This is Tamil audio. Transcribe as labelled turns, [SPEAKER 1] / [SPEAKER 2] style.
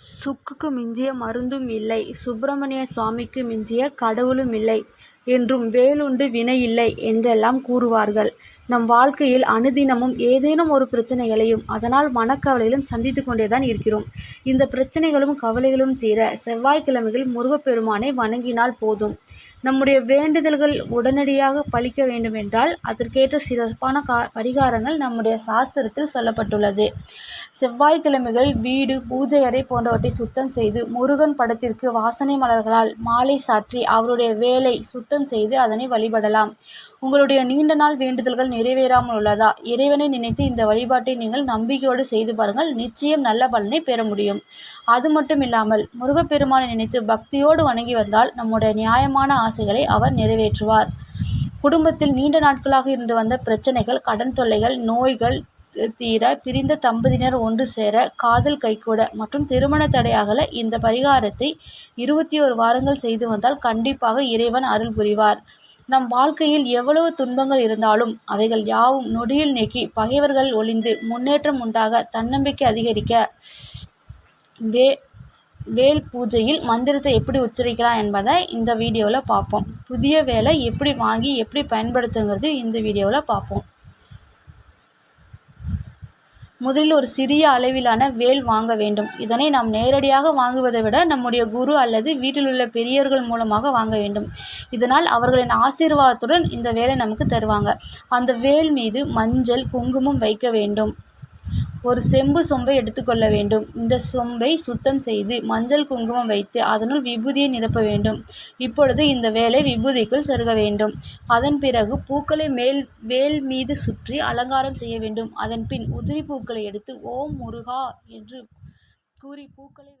[SPEAKER 1] சுக்குக்கு மிஞ்சிய மருந்தும் இல்லை சுப்பிரமணிய சுவாமிக்கு மிஞ்சிய கடவுளும் இல்லை என்றும் வேலுண்டு வினை இல்லை என்றெல்லாம் கூறுவார்கள். நம் வாழ்க்கையில் அனுதினமும் ஏதேனும் ஒரு பிரச்சனைகளையும் அதனால் மனக்கவலையிலும் சந்தித்து கொண்டேதான் இருக்கிறோம். இந்த பிரச்சனைகளும் கவலைகளும் தீர செவ்வாய்க்கிழமைகள் முருகப்பெருமானை வணங்கினால் போதும். நம்முடைய வேண்டுதல்கள் உடனடியாக பலிக்க வேண்டுமென்றால் அதற்கேற்ற சிறப்பான பரிகாரங்கள் நம்முடைய சாஸ்திரத்தில் சொல்லப்பட்டுள்ளது. செவ்வாய்க்கிழமைகள் வீடு பூஜை அறை போன்றவற்றை சுத்தம் செய்து முருகன் படத்திற்கு வாசனை மலர்களால் மாலை சாற்றி அவருடைய வேலை சுத்தம் செய்து அதனை வழிபடலாம். உங்களுடைய நீண்ட நாள் வேண்டுதல்கள் நிறைவேறாமல் உள்ளதா? இறைவனை நினைத்து இந்த வழிபாட்டை நீங்கள் நம்பிக்கையோடு செய்து பாருங்கள் நிச்சயம் நல்ல பலனை பெற முடியும். அது மட்டும் இல்லாமல் முருகப்பெருமானை நினைத்து பக்தியோடு வணங்கி வந்தால் நம்முடைய நியாயமான ஆசைகளை அவர் நிறைவேற்றுவார். குடும்பத்தில் நீண்ட நாட்களாக இருந்து வந்த பிரச்சனைகள் கடன் தொல்லைகள் நோய்கள் தீர பிரிந்த தம்பதியினர் ஒன்று சேர காதல் கைகூட மற்றும் திருமண தடையாகல அகல இந்த பரிகாரத்தை இருபத்தி ஒரு வாரங்கள் செய்து வந்தால் கண்டிப்பாக இறைவன் அருள் புரிவார். நம் வாழ்க்கையில் எவ்வளவு துன்பங்கள் இருந்தாலும் அவைகள் யாவும் நொடியில் நீக்கி பகைவர்கள் ஒளிந்து முன்னேற்றம் உண்டாக தன்னம்பிக்கை அதிகரிக்க வே வேல் பூஜையில் மந்திரத்தை எப்படி உச்சரிக்கலாம் என்பதை இந்த வீடியோவில் பார்ப்போம். புதிய வேலை எப்படி வாங்கி எப்படி பயன்படுத்துங்கிறது இந்த வீடியோவில் பார்ப்போம். முதலில் ஒரு சிறிய அளவிலான வேல் வாங்க வேண்டும். இதனை நாம் நேரடியாக வாங்குவதை விட நம்முடைய குரு அல்லது வீட்டில் உள்ள பெரியவர்கள் மூலமாக வாங்க வேண்டும். இதனால் அவர்களின் ஆசீர்வாதத்துடன் இந்த வேலை நமக்கு தருவாங்க. அந்த வேல் மீது மஞ்சள் குங்குமம் வைக்க வேண்டும். ஒரு செம்பு சொம்பை எடுத்துக்கொள்ள வேண்டும். இந்த சொம்பை சுத்தம் செய்து மஞ்சள் குங்குமம் வைத்து அதனுள் விபூதியை நிரப்ப வேண்டும். இப்பொழுது இந்த வேலை விபூதிக்குள் செருக வேண்டும். அதன் பிறகு பூக்களை மேல் வேல் மீது சுற்றி அலங்காரம் செய்ய வேண்டும். அதன் பின் உதிரி பூக்களை எடுத்து ஓம் முருகா என்று கூறி பூக்களை